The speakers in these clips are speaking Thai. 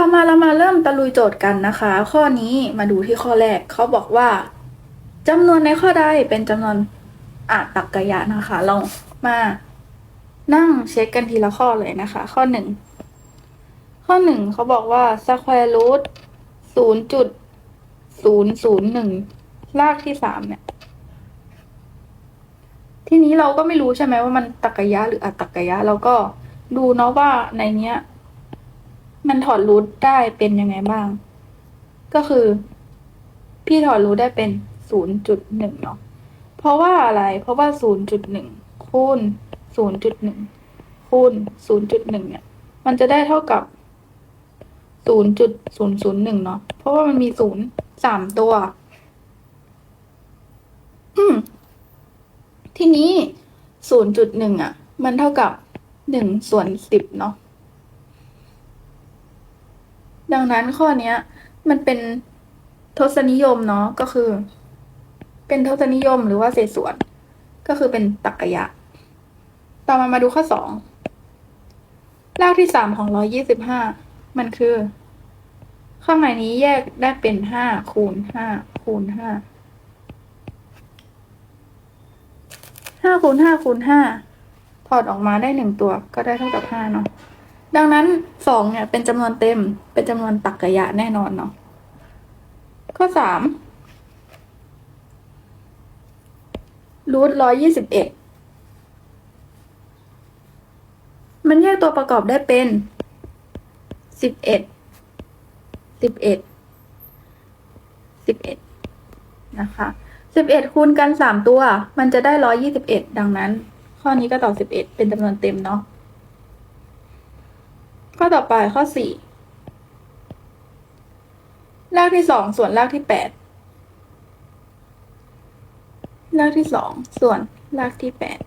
ต่อมาเรามาเริ่มตะลุยโจทย์กันนะคะ ข้อนี้มาดูที่ข้อแรกเขาบอกว่าจำนวนในข้อใดเป็นจำนวนอาตักกะยะนะคะ เรามานั่งเช็คกันทีละข้อเลยนะคะ ข้อหนึ่งข้อหนึ่งเขาบอกว่า square root ศูนย์จุดศูนย์ศูนย์หนึ่งรากที่สามเนี่ย ทีนี้เราก็ไม่รู้ใช่ไหมว่ามันตักกะยะหรืออัตตักกะยะ เราก็ดูเนาะว่าในเนี้ย มันถอดรูทได้เป็นยังไงบ้าง ก็คือ พี่ถอดรูทได้เป็นศูนย์จุดหนึ่งเนาะเพราะว่าอะไร เพราะว่าศูนย์จุดหนึ่งคูณศูนย์จุดหนึ่งคูณศูนย์จุดหนึ่งเนี่ย มันจะได้เท่ากับศูนย์จุดศูนย์ศูนย์หนึ่งเนาะเพราะว่ามันมีศูนย์สามตัวทีนี้ศูนย์จุดหนึ่งอะ มันเท่ากับหนึ่งส่วนสิบเนาะ ดังนั้นข้อเนี้ย มันเป็นทศนิยมเนาะก็คือ เป็นทศนิยมหรือว่าเศษส่วน ก็คือเป็นตรรกะยะต่อมามาดูข้อสองรากที่สามของร้อยี่สิบห้ามันคือ ข้างในนี้แยกได้เป็นห้าคูณห้าคูณห้าห้าคูณห้าคูณห้าถอดออกมาได้หนึ่งตัวก็ได้เท่ากับห้าเนาะ ดังนั้นสองเนี่ยเป็นจำนวนเต็ม เป็นจำนวนตรรกะยะแน่นอนเนาะข้อสามรูทร้อยยี่สิบเอ็ดมันแยกตัวประกอบได้เป็นสิบเอ็ดสิบเอ็ดสิบเอ็ดนะคะสิบเอ็ดคูณกันสามตัว มันจะได้ร้อยยี่สิบเอ็ดดังนั้น ข้อนี้ก็ตอบสิบเอ็ดเป็นจำนวนเต็มเนาะ ข้อต่อไปข้อสี่รากที่สองส่วนรากที่แปดรากที่สองส่วนรากที่แปด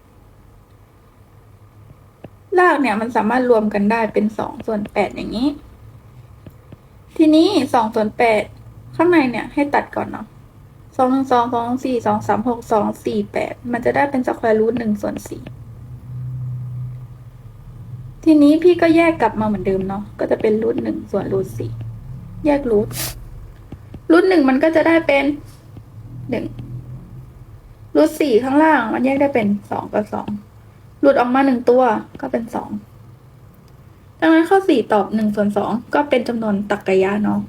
รากเนี่ยมันสามารถรวมกันได้เป็นสองส่วนแปดอย่างนี้ ทีนี้สองส่วนแปดข้างในเนี่ยให้ตัดก่อนเนาะสองหนึ่งสองสองสี่สองสามหกสองสี่แปดมันจะได้เป็นสแควร์รูทหนึ่งส่วนสี่ ทีนี้พี่ก็แยกกลับมาเหมือนเดิมเนาะก็จะเป็นรูทหนึ่งส่วนรูทสี่แยกรูทรูทหนึ่งมันก็จะได้เป็นหนึ่งรูทสี่ข้างล่าง มันแยกได้เป็นสองกับสองหลุดออกมาหนึ่งตัวก็เป็นสองดังนั้นข้อสี่ตอบหนึ่งส่วนสองก็เป็นจำนวนตรรกะยะเนาะ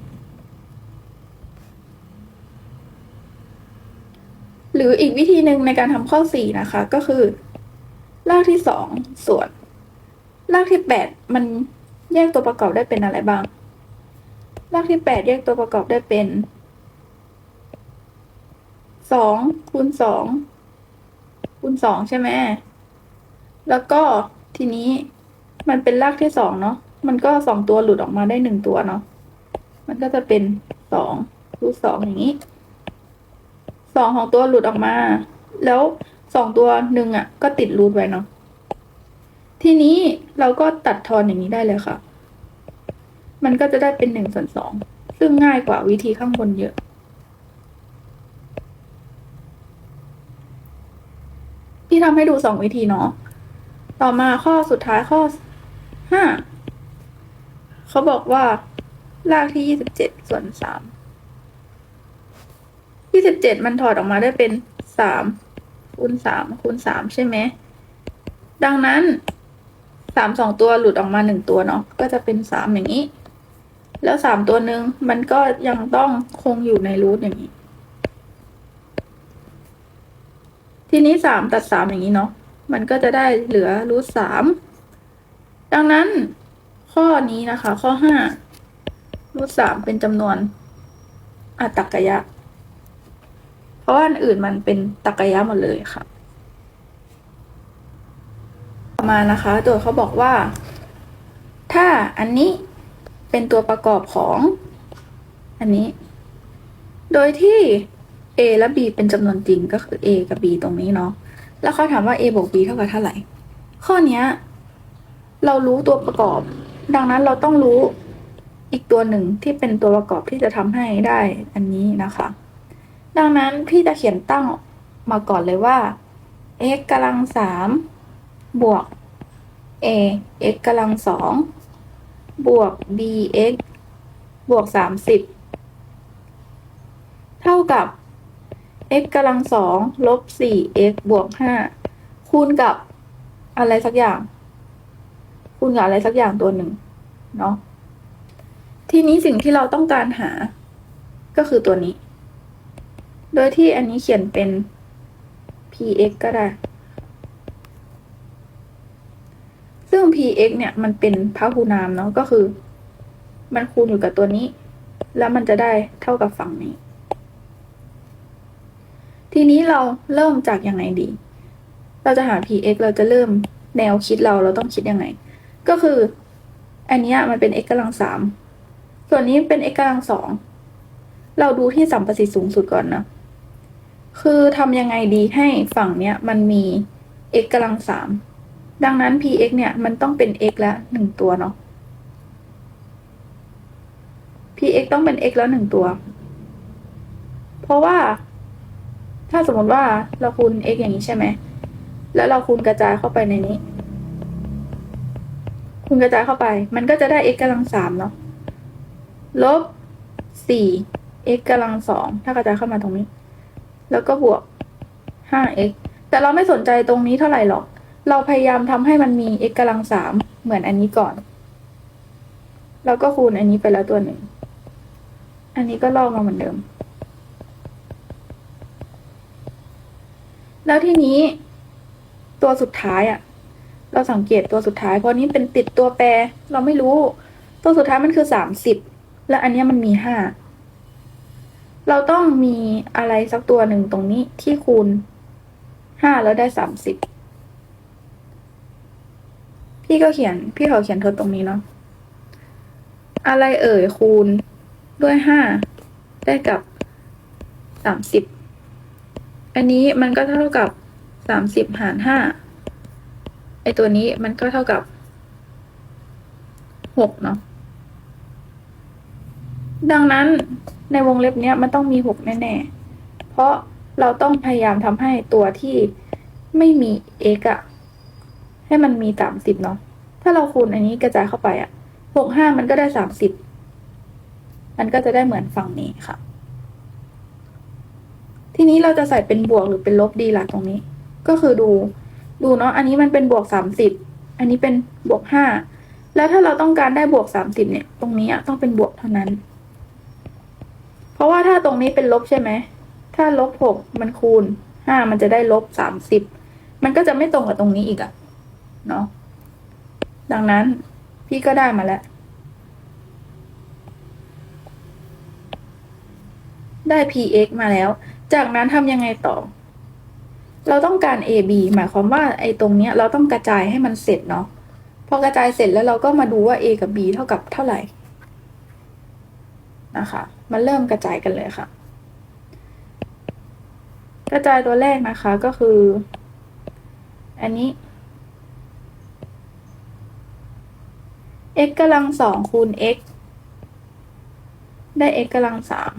หรืออีกวิธีหนึ่งในการทำข้อสี่นะคะ ก็คือ รากที่สองส่วน รากที่แปดมันแยกตัวประกอบได้เป็นอะไรบ้าง รากที่แปดแยกตัวประกอบได้เป็นสองคูณสองคูณสองใช่ไหมแล้วก็ทีนี้มันเป็นรากที่สองเนาะ มันก็สองตัวหลุดออกมาได้หนึ่งตัวเนาะ มันก็จะเป็นสองรูทสองอย่างนี้ สองของตัวหลุดออกมา แล้วสองตัวหนึ่งอะ ก็ติดรูทไว้เนาะ ทีนี้เราก็ตัดทอนอย่างนี้ได้เลยค่ะ มันก็จะได้เป็นหนึ่งส่วนสอง ซึ่งง่ายกว่าวิธีข้างบนเยอะ ที่ทำให้ดูสองวิธีเนาะ ต่อมาข้อสุดท้ายข้อห้า เขาบอกว่า รากที่ยี่สิบเจ็ดส่วนสามยี่สิบเจ็ดมันถอดออกมาได้เป็นสามคูณสามคูณสามใช่ไหม ดังนั้น สามสองตัวหลุดออกมาหนึ่งตัวเนาะก็จะเป็นสามอย่างนี้ แล้วสามตัวหนึ่งมันก็ยังต้องคงอยู่ในรูทอย่างนี้ ทีนี้สามตัดสามอย่างนี้เนาะมันก็จะได้เหลือรูทสามดังนั้นข้อนี้นะคะ ข้อห้ารูทสามเป็นจำนวนอัตตกยะ เพราะว่าอันอื่นมันเป็นตรรกยะหมดเลยค่ะ มานะคะโจทย์เขาบอกว่า ถ้าอันนี้เป็นตัวประกอบของอันนี้ โดยที่ a และ b เป็นจำนวนจริงก็คือ a กับ b ตรงนี้เนาะแล้วเขาถามว่า a บวก b เท่ากับเท่าไหร่ ข้อนี้เรารู้ตัวประกอบ ดังนั้นเราต้องรู้อีกตัวหนึ่งที่เป็นตัวประกอบที่จะทำให้ได้อันนี้นะคะ ดังนั้นพี่จะเขียนตั้งมาก่อนเลยว่า x กำลังสาม บวก a x กำลังสองบวก b x บวกสามสิบเท่ากับ x กำลังสองลบสี่ x บวกห้าคูณกับอะไรสักอย่าง คูณกับอะไรสักอย่างตัวหนึ่งเนาะทีนี้สิ่งที่เราต้องการหาก็คือตัวนี้ โดยที่อันนี้เขียนเป็น px ก็ได้ ซึ่ ง px เนี่ยมันเป็นพหุนามเนาะก็คือ มันคูณอยู่กับตัวนี้ แล้วมันจะได้เท่ากับฝั่งนี้ ทีนี้เราเริ่มจากยังไงดี เราจะหา px เราจะเริ่มแนวคิดเราเราต้องคิดยังไง ก็คือ อันนี้มันเป็น x กำลังสามส่วนนี้เป็น x กำลังสองเราดูที่สัมประสิทธิ์สูงสุดก่อนนะคือทำยังไงดีให้ฝั่งเนี้ยมันมี x กำลังสาม ดังนั้น px เนี่ยมันต้องเป็น x และหนึ่งตัวเนาะ px ต้องเป็น x แล้วหนึ่งตัว เพราะว่า ถ้าสมมติว่าเราคูณ x อย่างนี้ใช่ไหม แล้วเราคูณกระจายเข้าไปในนี้ คูณกระจายเข้าไป มันก็จะได้ x กำลังสามเนาะ ลบสี่ x กำลังสองถ้ากระจายเข้ามาตรงนี้ แล้วก็บวกห้า x แต่เราไม่สนใจตรงนี้เท่าไหร่หรอก เราพยายามทำให้มันมี x กำลังสามเหมือนอันนี้ก่อน แล้วก็คูณอันนี้ไปแล้วตัวหนึ่ง อันนี้ก็ลอกมาเหมือนเดิม แล้วทีนี้ ตัวสุดท้ายอะ่ะเราสังเกตตัวสุดท้าย เพราะนี้เป็นติดตัวแปร เราไม่รู้ ตัวสุดท้ายมันคือสามสิบและอันนี้มันมีห้าเราต้องมีอะไรสักตัวหนึ่งตรงนี้ที่คูณห้าแล้วได้สามสิบ พี่ก็เขียน พี่เขาเขียนทดตรงนี้เนาะอะไรเอ่ยคูณด้วยห้าได้กับสามสิบอันนี้มันก็เท่ากับสามสิบหารห้าไอตัวนี้มันก็เท่ากับหกเนาะดังนั้นในวงเล็บเนี้ยมันต้องมีหกแน่ๆ เพราะเราต้องพยายามทำให้ตัวที่ไม่มี x อะ ให้มันมีสามสิบเนาะถ้าเราคูณอันนี้กระจายเข้าไปอะหกห้ามันก็ได้สามสิบมันก็จะได้เหมือนฝั่งนี้ค่ะ ทีนี้เราจะใส่เป็นบวกหรือเป็นลบดีล่ะตรงนี้ ก็คือดู ดูเนาะอันนี้มันเป็นบวกสามสิบอันนี้เป็นบวกห้าแล้วถ้าเราต้องการได้บวกสามสิบเนี่ย ตรงนี้อะต้องเป็นบวกเท่านั้น เพราะว่าถ้าตรงนี้เป็นลบใช่ไหม ถ้าลบหกมันคูณห้ามันจะได้ลบสามสิบมันก็จะไม่ตรงกับตรงนี้อีกอะ เนาะดังนั้นพี่ก็ได้มาแล้ว ได้ px มาแล้ว จากนั้นทำยังไงต่อ เราต้องการ ab หมายความว่าไอ้ตรงเนี้ย เราต้องกระจายให้มันเสร็จเนาะพอกระจายเสร็จแล้วเราก็มาดูว่า a กับ b เท่ากับเท่าไหร่นะคะมาเริ่มกระจายกันเลยค่ะ กระจายตัวแรกนะคะก็คือ อันนี้ x กำลังสองคูณ x ได้ x กำลังสาม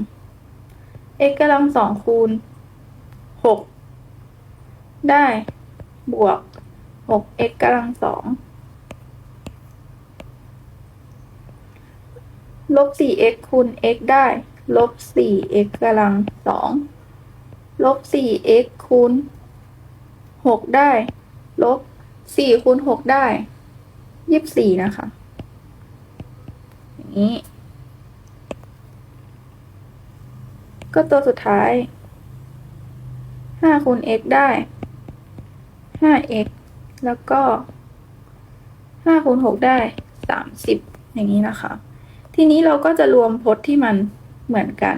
x กำลังสองคูณหกได้บวกหก x กำลังสองลบสี่ x คูณ x ได้ลบสี่ x กำลังสองลบสี่ x คูณหกได้ลบสี่คูณหกได้ยี่สิบสี่นะคะ นี้ ก็ตัวสุดท้ายห้าคูณ x ได้ห้า x แล้วก็ห้าคูณหกได้สามสิบอย่างนี้นะคะ ทีนี้เราก็จะรวมพจน์ที่มันเหมือนกัน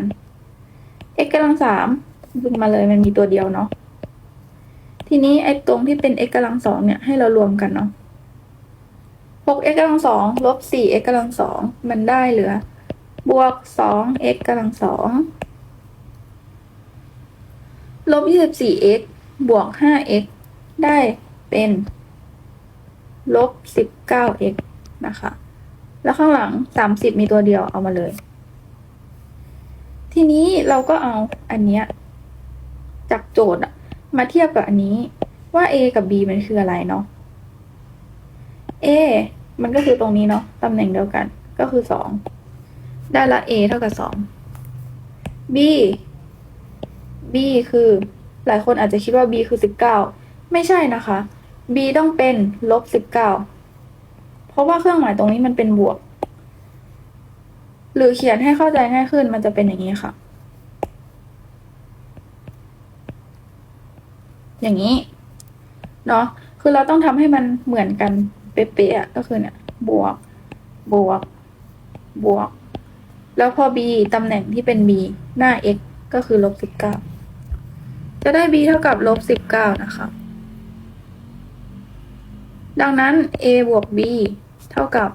x กำลังสามดึงมาเลยมันมีตัวเดียวเนาะทีนี้ไอ้ตรงที่เป็น x กำลังสองเนี่ยให้เรารวมกันเนาะ หก x กำลังสองลบสี่ x กำลังสองมันได้เหลือ บวกสอง x กำลังสองลบยี่สิบสี่ x บวกห้า x ได้เป็นลบสิบเก้า x นะคะ แล้วข้างหลังสามสิบมีตัวเดียวเอามาเลย ทีนี้เราก็เอาอันเนี้ยจากโจทย์มาเทียบกับอันนี้ว่า a กับ b มันคืออะไรเนาะ a มันก็คือตรงนี้เนาะตำแหน่งเดียวกัน ก็คือสองได้ละ a เท่ากับสอง b b คือ หลายคนอาจจะคิดว่า b คือสิบเก้าไม่ใช่นะคะ b ต้องเป็นลบสิบเก้าเพราะว่าเครื่องหมายตรงนี้มันเป็นบวก หรือเขียนให้เข้าใจง่ายขึ้นมันจะเป็นอย่างนี้ค่ะ อย่างนี้ เนาะคือเราต้องทำให้มันเหมือนกัน เป๊ะๆอะก็คือเนี่ย บวก บวก บวก แล้วพอ b ตำแหน่งที่เป็น b หน้า x ก็คือลบสิบเก้าจะได้ b เท่ากับลบสิบเก้านะคะ ดังนั้น a บวก b เท่ากับ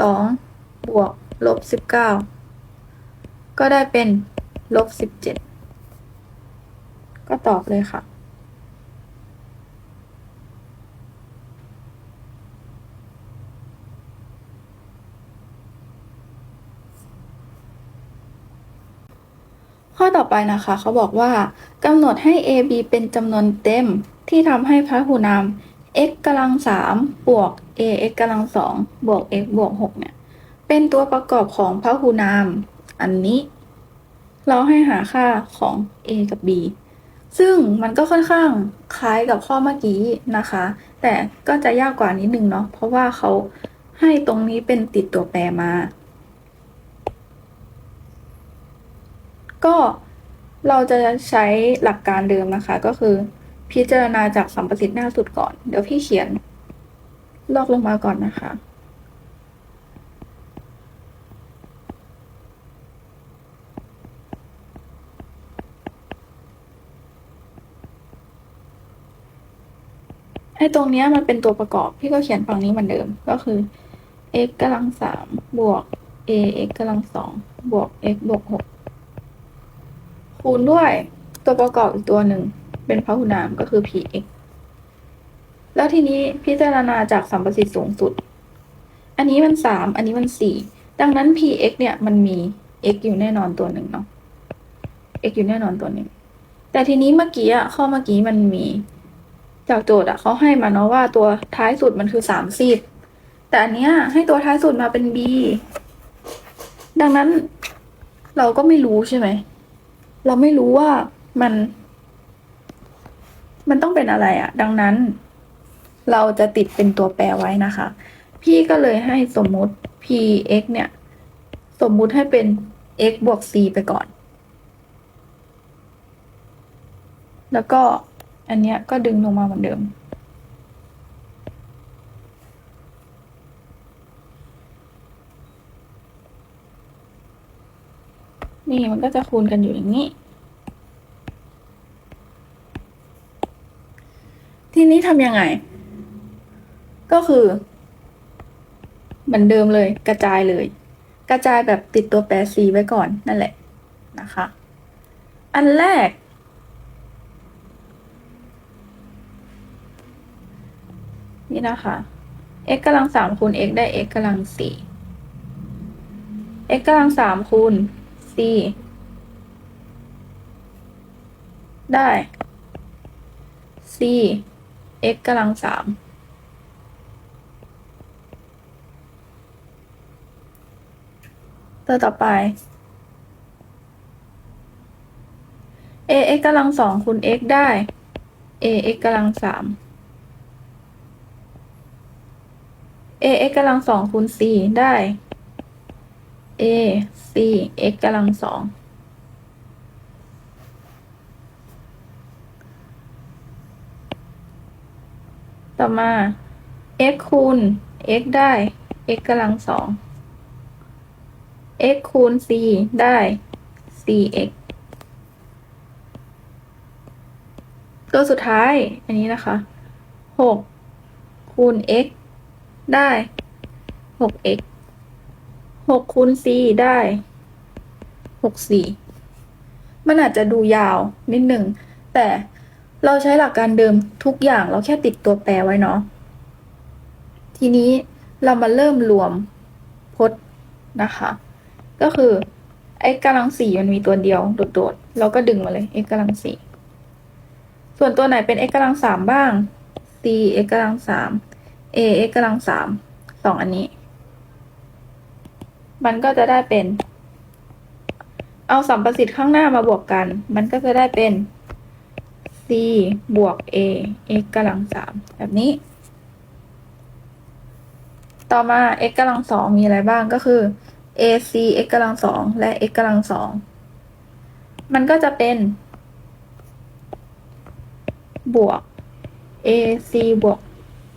สองบวกลบสิบเก้าก็ได้เป็นลบสิบเจ็ดก็ตอบเลยค่ะ ข้อต่อไปนะคะเขาบอกว่ากำหนดให้ a b เป็นจำนวนเต็มที่ทำให้พหุนาม x กำลังสามบวก a x กำลังสองบวก x บวกหกเนี่ยเป็นตัวประกอบของพหุนาม อันนี้ เราให้หาค่าของ a กับ b ซึ่งมันก็ค่อนข้างคล้ายกับข้อเมื่อกี้นะคะ แต่ก็จะยากกว่านิดนึงเนาะเพราะว่าเขาให้ตรงนี้เป็นติดตัวแปรมา ก็เราจะใช้หลักการเดิมนะคะ ก็คือ พิจารณาจากสัมประสิทธิ์หน้าสุดก่อน เดี๋ยวพี่เขียน ลอกลงมาก่อนนะคะไอ้ตรงเนี้ยมันเป็นตัวประกอบ พี่ก็เขียนฝั่งนี้เหมือนเดิมก็คือ x กำลังสามบวก a x กำลังสองบวก x บวกหก คูณด้วยตัวประกอบอีกตัวหนึ่ง เป็นพหุนามก็คือ px แล้วทีนี้พิจารณาจากสัมประสิทธิ์สูงสุด อันนี้มันสามอันนี้มันสี่ดังนั้น px เนี่ยมันมี x อยู่แน่นอนตัวหนึ่งเนาะ x อยู่แน่นอนตัวหนึ่ง แต่ทีนี้เมื่อกี้อะข้อเมื่อกี้มันมี จากโจทย์อะเขาให้มาเนาะว่าตัวท้ายสุดมันคือสามสิบแต่อันเนี้ยให้ตัวท้ายสุดมาเป็น b ดังนั้นเราก็ไม่รู้ใช่ไหม เราไม่รู้ว่ามัน มันต้องเป็นอะไรอะดังนั้น เราจะติดเป็นตัวแปรไว้นะคะ พี่ก็เลยให้สมมุติ px เนี่ย สมมุติให้เป็น x บวก c ไปก่อน แล้วก็อันเนี้ยก็ดึงลงมาเหมือนเดิม นี่มันก็จะคูณกันอยู่อย่างนี้ ทีนี้ทำยังไง ก็คือ เหมือนเดิมเลยกระจายเลย กระจายแบบติดตัวแปร c ไว้ก่อนนั่นแหละนะคะ อันแรก นี่นะคะ x กำลังสามคูณ x ได้ x กำลังสี่ x กำลังสามคูณ c ได้ c x กำลังสามตัวต่อไป a x กำลังสองคูณ x ได้ a x กำลังสาม a x กำลังสองคูณ c ได้ a c x กำลังสอง ต่อมา x คูณ x ได้ x กำลังสอง x คูณ c ได้ cx ตัวสุดท้าย อันนี้นะคะหกคูณ x ได้หก x หกคูณ c ได้หก c มันอาจจะดูยาวนิดหนึ่ง แต่เราใช้หลักการเดิมทุกอย่างเราแค่ติดตัวแปรไว้เนาะทีนี้เรามาเริ่มรวมพจน์นะคะ ก็คือ x กำลังสี่มันมีตัวเดียวโดดๆเราก็ดึงมาเลย x กำลังสี่ส่วนตัวไหนเป็น x กำลังสามบ้าง c x กำลังสาม a x กำลังสามสองอันนี้ มันก็จะได้เป็น เอาสัมประสิทธิ์ข้างหน้ามาบวกกัน มันก็จะได้เป็น c บวก a x กำลังสามแบบนี้ ต่อมา x กำลังสองมีอะไรบ้างก็คือ ac x กำลังสองและ x กำลังสองมันก็จะเป็น บวก ac บวก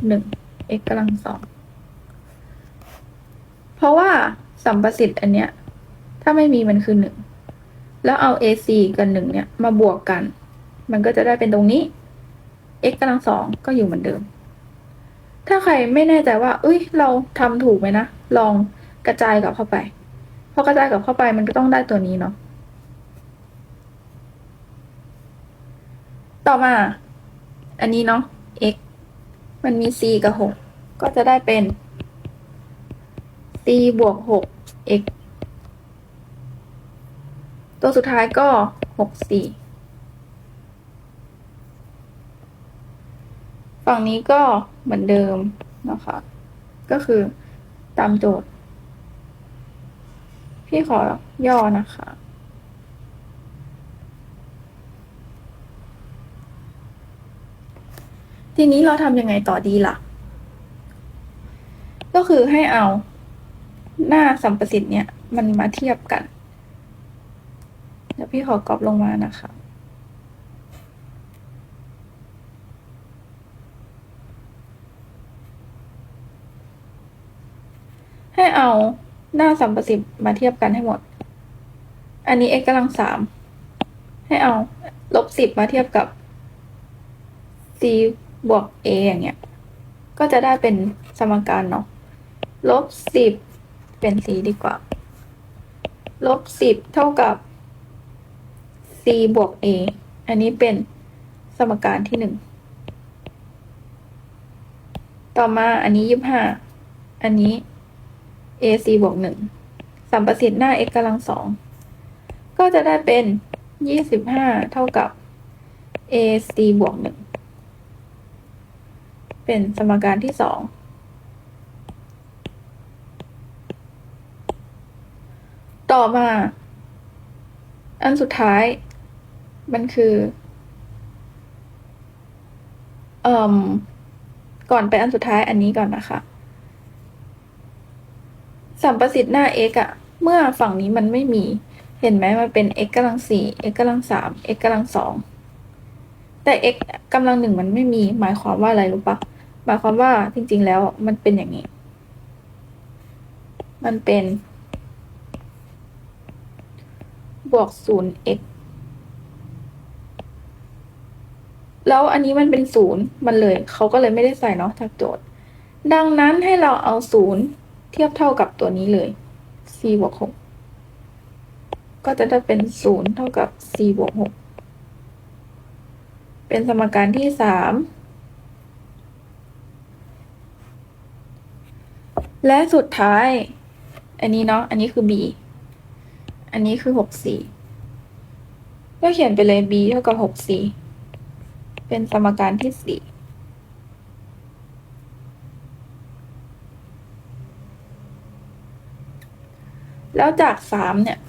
หนึ่ง x กำลังสองเพราะว่า สัมประสิทธิ์อันเนี้ย ถ้าไม่มีมันคือหนึ่ง แล้วเอา ac กับหนึ่งเนี่ย มาบวกกัน มันก็จะได้เป็นตรงนี้ x กำลังสองก็อยู่เหมือนเดิม ถ้าใครไม่แน่ใจว่า เอ้ย เราทำถูกไหมนะ ลองกระจายกับเข้าไปพอกระจายกับเข้าไปมันก็ต้องได้ตัวนี้เนาะ ต่อมา อันนี้เนาะ x มันมี c กับหกก็จะได้เป็น c บวกหก x ตัวสุดท้ายก็หกสี่ฝั่งนี้ก็เหมือนเดิมนะคะ ก็คือตามโจทย์ พี่ขอย่อนะคะทีนี้เราทำยังไงต่อดีล่ะ ก็คือให้เอา หน้าสัมประสิทธิ์เนี่ย มันมาเทียบกัน เดี๋ยวพี่ขอกรอบลงมานะคะ ให้เอาหน้าสัมประสิทธิ์มาเทียบกันให้หมด อันนี้ x กำลังสาม ให้เอาลบสิบมาเทียบกับ c บวก a อย่างเงี้ย ก็จะได้เป็นสมการเนาะ ลบสิบ เป็น c ดีกว่า ลบสิบเท่ากับ c บวก a อันนี้เป็นสมการที่หนึ่ง ต่อมาอันนี้ยี่ห้า อันนี้ ac บวกหนึ่งสัมประสิทธิ์หน้า x กำลังสอง ก็จะได้เป็นยี่สิบห้าเท่ากับ ac บวกหนึ่ง เป็นสมการที่สอง ต่อมา อันสุดท้าย มันคือเอ่มก่อนไปอันสุดท้ายอันนี้ก่อนนะคะ สัมประสิทธิ์หน้า x อะเมื่อฝั่งนี้มันไม่มี เห็นไหมมันเป็น x กำลังสี่ x กำลังสาม x กำลังสองแต่ x กำลังหนึ่งมันไม่มี หมายความว่าอะไรรู้ปะหมายความว่าจริง ๆ แล้วมันเป็นอย่างนี้ มันเป็น บวกศูนย์ x แล้วอันนี้มันเป็นศูนย์มันเลย เขาก็เลยไม่ได้ใส่เนาะจากโจทย์ ดังนั้นให้เราเอาศูนย์เทียบเท่ากับตัวนี้เลย c บวกหกก็จะได้เป็นศูนย์เท่ากับ c บวกหกเป็นสมการที่สามและสุดท้าย อันนี้เนาะ อันนี้คือ b อันนี้คือหกสี่ก็เขียนไปเลย b เท่ากับหกสี่เป็นสมการที่สี่แล้วจากสามเนี่ย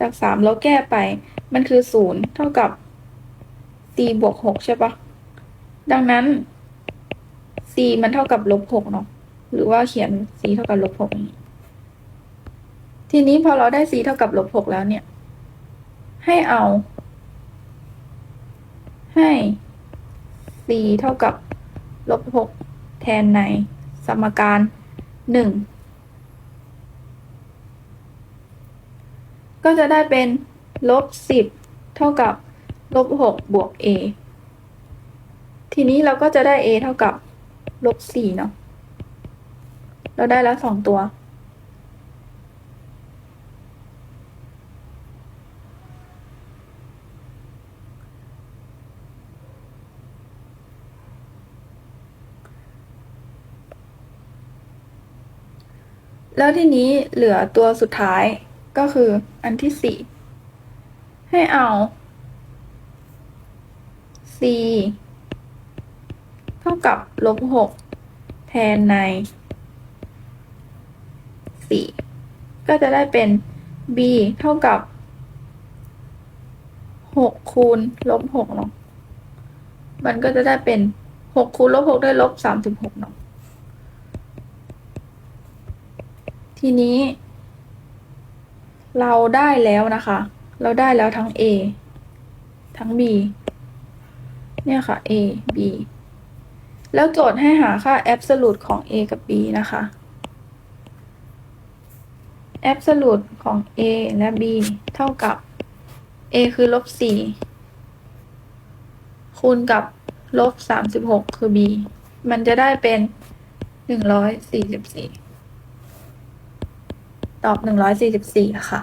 จากสามเราแก้ไป มันคือศูนย์เท่ากับ c บวกหกใช่ปะดังนั้น c มันเท่ากับลบหกเนาะหรือว่าเขียน c เท่ากับลบหกนี้ ทีนี้พอเราได้ c เท่ากับลบหกแล้วเนี่ย ให้เอา ให้ c เท่ากับลบหกแทนในสมการหนึ่งก็จะได้เป็นลบสิบเท่ากับลบหกบวก a ทีนี้เราก็จะได้ a เท่ากับลบสี่เนาะ เราได้แล้วสองตัว แล้วทีนี้เหลือตัวสุดท้ายก็คืออันที่สี่ให้เอา c เท่ากับลบหกแทนในสี่ก็จะได้เป็น b เท่ากับหกคูณลบหกเนาะมันก็จะได้เป็นหกคูณลบหกได้ลบสามสิบหกเนาะ ทีนี้ เราได้แล้วนะคะ เราได้แล้วทั้ง a ทั้ง b เนี่ยค่ะ a b แล้วโจทย์ให้หาค่า absolute ของ a กับ b นะคะ absolute ของ a และ b เท่ากับ a คือลบ4คูณกับลบ36คือ b มันจะได้เป็น 144 ตอบหนึ่งร้อยสี่สิบสี่ค่ะ